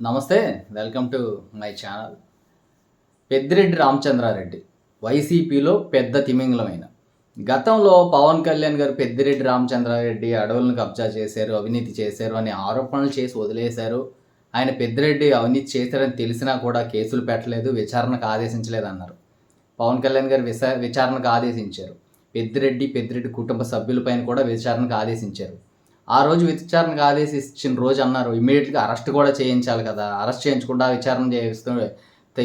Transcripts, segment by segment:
నమస్తే welcome to my channel. Peddireddy Ramachandra Reddy వైసీపీలో పెద్ద తిమింగలమైన. గతంలో పవన్ కళ్యాణ్ గారు పెద్దిరెడ్డి రామచంద్రారెడ్డి అడవులను కబ్జా చేశారు అవినీతి చేశారు అనే ఆరోపణలు చేసి వదిలేశారు. ఆయన పెద్దిరెడ్డి అవినీతి చేశారని తెలిసినా కూడా కేసులు పెట్టలేదు విచారణకు ఆదేశించలేదు అన్నారు. పవన్ కళ్యాణ్ గారు విసా విచారణకు ఆదేశించారు. పెద్దిరెడ్డి పెద్దిరెడ్డి కుటుంబ సభ్యులపైన కూడా విచారణకు ఆదేశించారు. ఆ రోజు విచారణకు ఆదేశించిన రోజు అన్నారు ఇమీడియట్గా అరెస్ట్ కూడా చేయించాలి కదా. అరెస్ట్ చేయించకుండా విచారణ చేయిస్తూ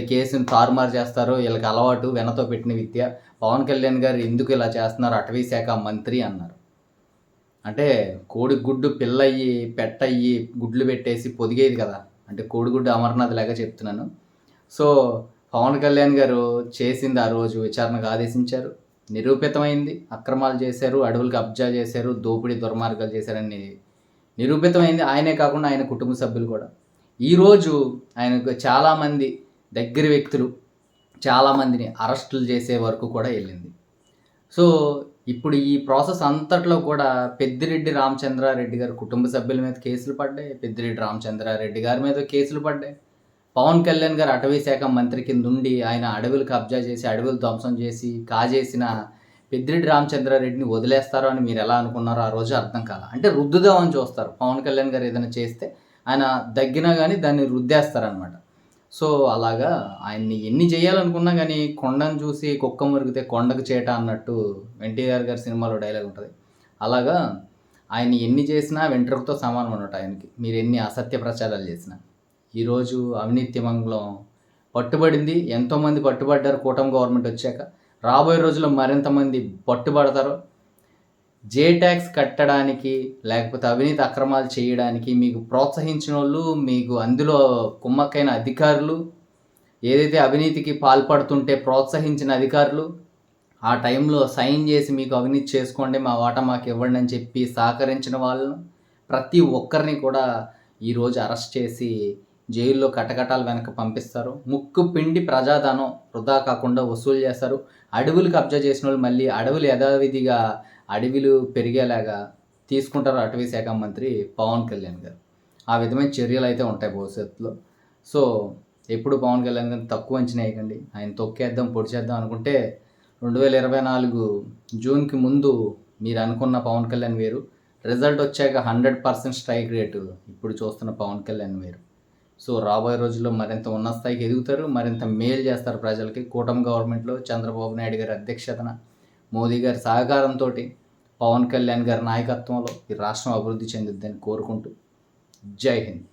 కేసుని తారుమారు చేస్తారు. వీళ్ళకి అలవాటు వెనతో పెట్టిన విద్య. పవన్ కళ్యాణ్ గారు ఎందుకు ఇలా చేస్తున్నారు? అటవీ శాఖ మంత్రి అన్నారు. అంటే కోడి గుడ్డు పిల్లయ్యి పెట్టయ్యి గుడ్లు పెట్టేసి పొదిగేది కదా. అంటే కోడిగుడ్డు అమర్నాథ్ లాగా చెప్తున్నాను. సో పవన్ కళ్యాణ్ గారు చేసింది ఆ రోజు విచారణకు ఆదేశించారు. నిరూపితమైంది. అక్రమాలు చేశారు అడవులు కబ్జా చేశారు దోపిడీ దుర్మార్గాలు చేశారని నిరూపితమైంది. ఆయనే కాకుండా ఆయన కుటుంబ సభ్యులు కూడా. ఈరోజు ఆయనకు చాలామంది దగ్గర వ్యక్తులు చాలామందిని అరెస్టులు చేసే వరకు కూడా వెళ్ళింది. సో ఇప్పుడు ఈ ప్రాసెస్ అంతట్లో కూడా పెద్దిరెడ్డి రామచంద్రారెడ్డి గారి కుటుంబ సభ్యుల మీద కేసులు పడ్డాయి పెద్దిరెడ్డి రామచంద్రారెడ్డి గారి మీద కేసులు పడ్డాయి. పవన్ కళ్యాణ్ గారు అటవీ శాఖ మంత్రి కింద ఉండి ఆయన అడవులు కబ్జా చేసి అడవులు ధ్వంసం చేసి కాజేసిన పెద్దిరెడ్డి రామచంద్రారెడ్డిని వదిలేస్తారో అని మీరు ఎలా అనుకున్నారో ఆ రోజు అర్థం కాల. అంటే రుద్దుదామని చూస్తారు. పవన్ కళ్యాణ్ గారు ఏదైనా చేస్తే ఆయన దగ్గినా కానీ దాన్ని రుద్దేస్తారనమాట సో అలాగా ఆయన్ని ఎన్ని చేయాలనుకున్నా కానీ కొండను చూసి కుక్క మురిగితే కొండకు చేట అన్నట్టు ఎన్టీఆర్ గారి సినిమాలో డైలాగ్ ఉంటుంది. అలాగా ఆయన ఎన్ని చేసినా వెంట్రుకతో సమానం అన్నట్టు ఆయనకి. మీరు ఎన్ని అసత్య ప్రచారాలు చేసినా. ఈరోజు అవినీతి మంగళం పట్టుబడింది. ఎంతోమంది పట్టుబడ్డారు. కూటమి గవర్నమెంట్ వచ్చాక రాబోయే రోజుల్లో మరింత మంది పట్టుబడతారు. జే ట్యాక్స్ కట్టడానికి లేకపోతే అవినీతి అక్రమాలు చేయడానికి మీకు ప్రోత్సహించిన వాళ్ళు మీకు అందులో కుమ్మక్కైన అధికారులు ఏదైతే అవినీతికి పాల్పడుతుంటే ప్రోత్సహించిన అధికారులు ఆ టైంలో సైన్ చేసి మీకు అవినీతి చేసుకోండి మా వాటా మాకు ఇవ్వండి అని చెప్పి సహకరించిన వాళ్ళను ప్రతి ఒక్కరిని కూడా ఈరోజు అరెస్ట్ చేసి జైల్లో కటకటాలు వెనక పంపిస్తారు. ముక్కు పిండి ప్రజాధనం వృధా కాకుండా వసూలు చేస్తారు. అడవులు కబ్జా చేసిన వాళ్ళు మళ్ళీ అడవులు యథావిధిగా అడవిలు పెరిగేలాగా తీసుకుంటారు అటవీ శాఖ మంత్రి పవన్ కళ్యాణ్ గారు. ఆ విధమైన చర్యలు అయితే ఉంటాయి భవిష్యత్తులో. సో ఎప్పుడు పవన్ కళ్యాణ్ గారిని తక్కువ అంచనా వేయకండి. ఆయన తొక్కేద్దాం పొడిచేద్దాం అనుకుంటే రెండు వేల ఇరవై నాలుగు జూన్కి ముందు మీరు అనుకున్న పవన్ కళ్యాణ్ వేరు రిజల్ట్ వచ్చాక హండ్రెడ్ పర్సెంట్ స్ట్రైక్ రేటు ఇప్పుడు చూస్తున్న పవన్ కళ్యాణ్ వేరు సో రాబోయే రోజుల్లో మరింత ఉన్న స్థాయికి ఎదుగుతారు మరింత మేలు చేస్తారు ప్రజలకి. కూటమి గవర్నమెంట్లో చంద్రబాబు నాయుడు గారి అధ్యక్షతన మోదీ గారి సహకారంతో పవన్ కళ్యాణ్ గారి నాయకత్వంలో ఈ రాష్ట్రం అభివృద్ధి చెందుద్దని కోరుకుంటూ జై హింద్.